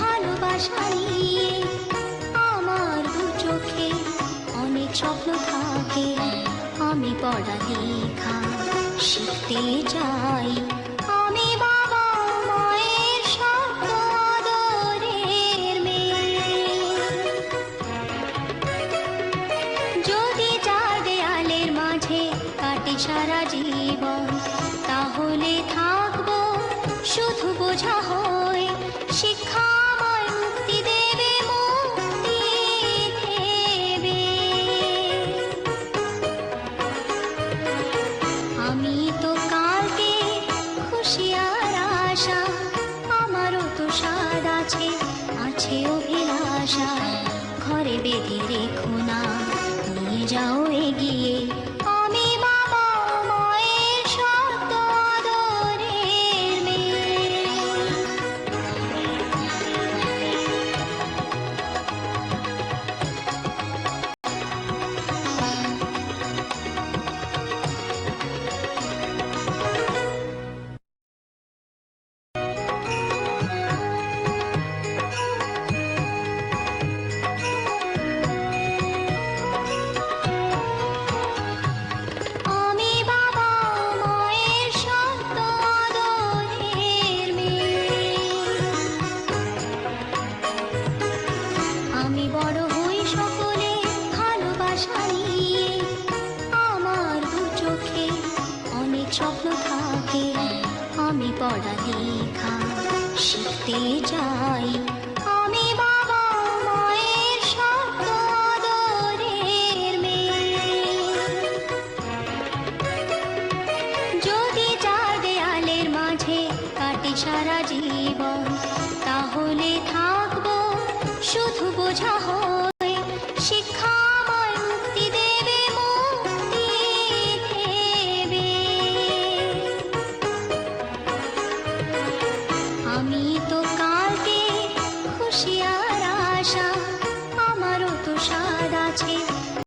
ভালোবাসা আমার চোখে থাকে। আমি শিখতে চাই। আমি মায়ের যদি চার দেয়ালের মাঝে সারা জীবন, তাহলে থাকব শুধু বোঝা হয় আমি তো কালকে খুশি আর আশা, আমারও তো স্বাদ আছে আছে অভিলাষা। ঘরে বেঁধে রেখো না, নিয়ে যাও এগিয়ে। স্বপ্ন থাকে, আমি পড়ালেখা শিখতে চাই। যদি চার দেয়ালের মাঝে কাটে সারা জীবন, তাহলে থাকব শুধু বোঝা আশা আমারও তো স্বাদ আছে।